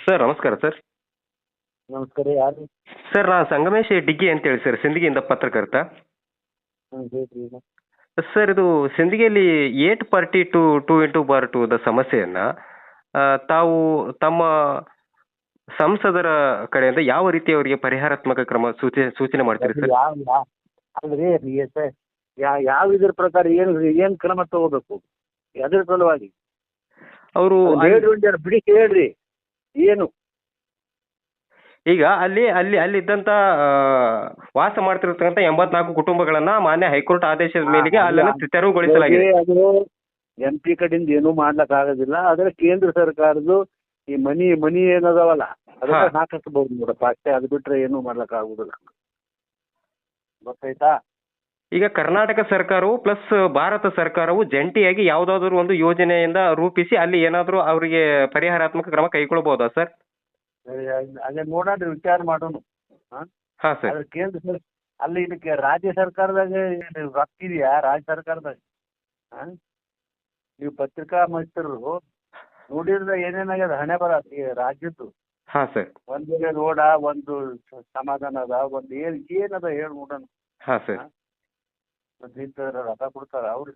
Sir ನಮಸ್ಕಾರ sir ನಮಸ್ಕಾರ ಯಾರು? ಸರ್ ನಾ ಸಂಗಮೇಶ್ ಡಿಗ್ಗಿ ಅಂತೇಳಿ ಸರ್ ಸಿಂದಗಿಯಿಂದ ಪತ್ರಕರ್ತ. ಹ್ಞೂ ಹೇಳ್ರಿ ಈಗ ಸರ್ ಇದು ಸಿಂದಗಿಯಲ್ಲಿ eight party two two into bar two the ಸಮಸ್ಯೆಯನ್ನ ತಾವು ತಮ್ಮ ಸಂಸದರ ಕಡೆಯಿಂದ ಯಾವ ರೀತಿ ಅವರಿಗೆ ಪರಿಹಾರಾತ್ಮಕ ಕ್ರಮ ಸೂಚನೆ ಸೂಚನೆ ಮಾಡ್ತೀರಿ ಸರ್ ಯಾವ ಯಾವ ಅಲ್ರಿ ಸರ್ ಯಾ ಯಾವ ಇದ್ರ ಪ್ರಕಾರ ಏನು ಏನ್ ಕ್ರಮ ತಗೋಬೇಕು? ಅದ್ರ ಸಲುವಾಗಿ. ಅವರು ಅದ್ ಹೇಳ್ರಿ ಒಂದ್ ಜರ ಬಿಡಿ ಹೇಳ್ರಿ ಏನು? ಈಗ ಅಲ್ಲಿ ಅಲ್ಲಿ ಅಲ್ಲಿದ್ದಂತ ವಾಸ ಮಾಡ್ತಿರ್ತಕ್ಕಂಥ ಎಂಬತ್ನಾಲ್ಕು ಕುಟುಂಬಗಳನ್ನ ಮಾನ್ಯ ಹೈಕೋರ್ಟ್ ಆದೇಶದ ಮೇರೆಗೆ ಅಲ್ಲಿ. ಅಲ್ಲನ್ನು ಅಲ್ಲ. ತೆರವುಗೊಳಿಸಲಾಗಿದೆ. ಅದು ಎಂ ಪಿ ಕಡೆಯಿಂದ ಏನೂ ಮಾಡ್ಲಕ್ ಆಗೋದಿಲ್ಲ ಆದ್ರೆ ಕೇಂದ್ರ ಸರ್ಕಾರದ್ದು ಈ ಮನಿ ಮನಿ ಏನದಾವಲ್ಲ ಅದನ್ನ ಹಾಕಿಸ್ಬಹುದು ಹಾಕಿಸ್ಬೋದು ನೋಡಪ್ಪ. ಅಷ್ಟೇ ಅದು ಬಿಟ್ರೆ ಏನೂ ಮಾಡ್ಲಕ್ ಆಗುದಿಲ್ಲ ಗೊತ್ತಾಯ್ತಾ? ಈಗ ಕರ್ನಾಟಕ ಸರ್ಕಾರವು ಪ್ಲಸ್ ಭಾರತ ಸರ್ಕಾರವು ಜಂಟಿಯಾಗಿ ಯಾವುದಾದ್ರೂ ಒಂದು ಯೋಜನೆಯಿಂದ ರೂಪಿಸಿ ಅಲ್ಲಿ ಏನಾದರೂ ಅವರಿಗೆ ಪರಿಹಾರಾತ್ಮಕ ಕ್ರಮ ಕೈಗೊಳ್ಬೋದಾ ಸರ್? ಅದೇ ನೋಡೋಣ ವಿಚಾರ ಮಾಡೋಣ. ಹಾ? ಹಾಂ ಸರ್. ಕೇಂದ್ರ ಸರ್ ಅಲ್ಲಿ ಇದಕ್ಕೆ ರಾಜ್ಯ ಸರ್ಕಾರದಾಗ ಇದು ರೊಕ್ಕ ಇದೆಯಾ? ರಾಜ್ಯ ಸರ್ಕಾರದಾಗ? ಹಾ? ನೀವು ಪತ್ರಿಕಾ ಮಿತ್ರರು ನೋಡಿದ್ರೆ ಏನೇನಾಗ್ಯದ ಹಣೆ ಬರ ಈ ರಾಜ್ಯದ್ದು. ಹಾಂ ಸರ್. ಒಂದು ರೋಡ ಒಂದು ಸ- ಸಮಾಧಾನ ಅದ ಒಂದು ಏನು ಏನದ ಹೇಳಿ ನೋಡೋಣ. ಹಾಂ ಸರ್. ಇಂಥವ್ರ ರೊಕ್ಕ ಕೊಡ್ತಾರ ಅವ್ರು.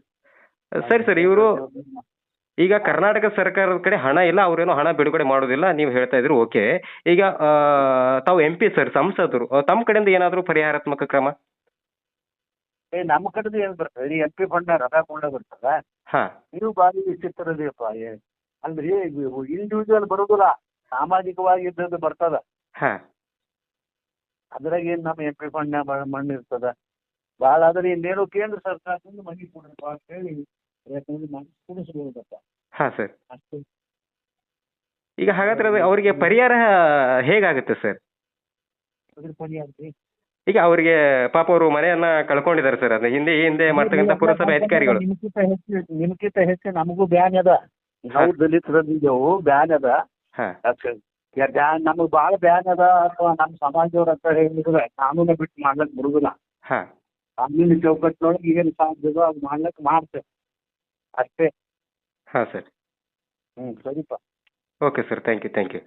ಸರಿ ಸರ್ ಇವರು ಈಗ ಕರ್ನಾಟಕ ಸರ್ಕಾರದ ಕಡೆ ಹಣ ಇಲ್ಲ ಅವ್ರೇನು ಹಣ ಬಿಡುಗಡೆ ಮಾಡೋದಿಲ್ಲ ನೀವು ಹೇಳ್ತಾ ಇದ್ರು ಓಕೆ. ಈಗ ಆ, ತಾವು ಎಂ ಪಿ ಸರ್ ಸಂಸದರು ಆ, ತಮ್ಮ ಕಡೆಯಿಂದ ಏನಾದರೂ ಪರಿಹಾರಾತ್ಮಕ ಕ್ರಮ? ಏ ನಮ್ಮ ಕಡೆದು ಏನ್ ಬರ್ತದೆ? ಎಂ ಪಿ ಫಂಡ್ ರಥ ಕೊಂಡ ಬರ್ತದ? ಹಾ. ನೀವು ಬಾರಿ ವಿಚಿತ್ರ ಇದೆಯಪ್ಪ ಏ. ಅಲ್ರಿ ಇಂಡಿವಿಜುವಲ್ ಬರುದಿಲ್ಲ ಸಾಮಾಜಿಕವಾಗಿ ಇದ್ದದ್ದು ಬರ್ತದ. ಹಾ. ಅದ್ರಾಗ ಏನ್ ನಮ್ಮ ಎಂ ಪಿ ಫಂಡ್ ಮಣ್ಣು ಇರ್ತದ ಭಾಳ ಆದ್ರೆ ಇನ್ನೇನು ಕೇಂದ್ರ ಸರ್ಕಾರದಿಂದ ಮನಿ ಕೊಡ್ರಪ್ಪ ಅಂತ ಹೇಳಿ ಪ್ರಯತ್ನ ಮಾಡಿ ಕೊಡಿಸ್ಬೋದಪ್ಪ. ಹಾಂ ಸರ್. ಅಷ್ಟೇ. ಈಗ ಹಾಗಾದ್ರೆ ಅದು ಅವರಿಗೆ ಪರಿಹಾರ ಹೇಗಾಗುತ್ತೆ ಸರ್? ಅದ್ರ ಈಗ ಅವರಿಗೆ ಪಾಪ ಅವರು ಮನೆಯನ್ನ ಕಳ್ಕೊಂಡಿದ್ದಾರೆ ಸರ್ ಅದ್ ಹಿಂದೆ ಈ ಹಿಂದೆ ಮಾಡ್ತಕ್ಕಂಥ ಪುರಸಭೆ ಅಧಿಕಾರಿಗಳು. ನಿಮ್ಕಿಂತ ಹೆಚ್ಚು ನಿಮ್ಕಿಂತ ಹೆಚ್ಚು ನಮಗೂ ಬ್ಯಾನ್ ಅದ. ನಾವು ದಲಿತರದಿದ್ದೆವು ಬ್ಯಾನ್ ಅದ. ಹಾಂ. ಅದ್ಕೆ ಈಗ ಬ್ಯಾನ್ ನಮಗ್ ಭಾಳ ಬ್ಯಾನ್ ಅದ ಅಥವಾ ನಮ್ಮ ಸಮಾಜದವ್ರ ಅಂತ ಹೇಳಿದ್ರೆ ಕಾನೂನು ಬಿಟ್ಟು ಮಾಡ್ಲಕ್ ಬರುದಿಲ್ಲ. ಹಾಂ. ಕಾನೂನು ಚೌಕಟ್ಟಿನೊಳಗೆ ಏನು ಸಾಧ್ಯದೋ ಅದು ಮಾಡ್ಲಿಕ್ಕೆ ಮಾಡ್ತೇವೆ. ಅಷ್ಟೇ. ಹಾಂ ಸರ್. ಹ್ಞೂ ಸರಿಪ್ಪ okay sir thank you thank you.